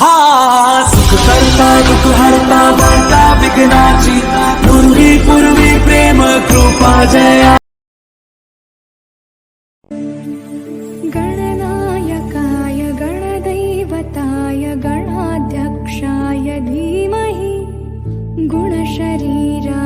हा सुख करता दुःख हरता वार्ता विघ्नाची पूर्वी पूर्वी प्रेम कृपा जया. गणनायकाय गणदैवताय गणाध्यक्षाय धीमहि गुणशरीरा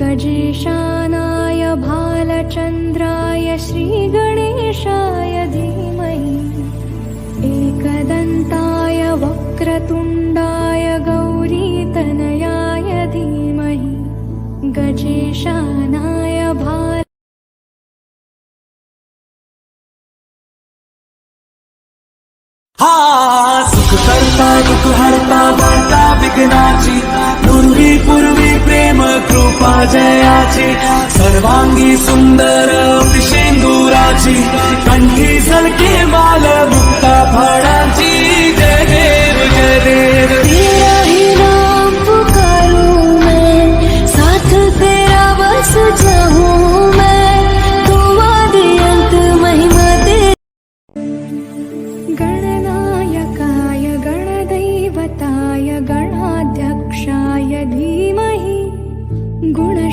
गजेशानाय भालचन्द्राय श्रीगणेशाय धीमहि एकदन्ताय वक्रतुण्डाय गौरीतनयाय धीमहि गजेशानाय भाल हा सुख करता दुःख हरता वार्ता विघ्नाची पूर्वी पूर्वी कृपा जयाची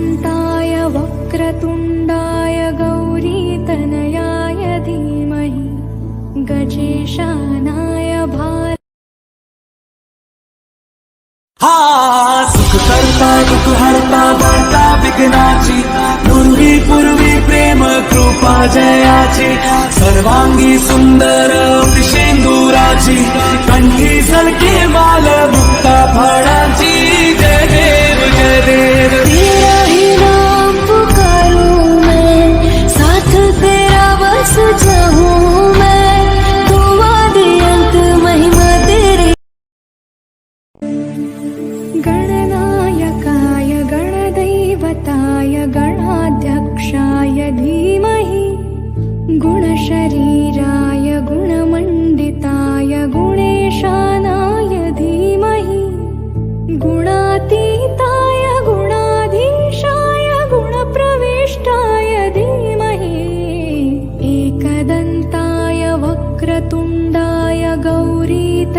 अनन्ताय वक्रतुण्डाय गौरीतनयाय धीमहि गजेशानाय भार हा सुख करता दुःख हरता वार्ता विघ्नाची पूर्वी पूर्वी प्रेम कृपा जयाची सर्वांगी सुंदर विशेंदुराची कंठी झलके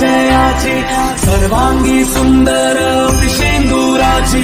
जयाची सर्वांगी सुंदर शेंदुराची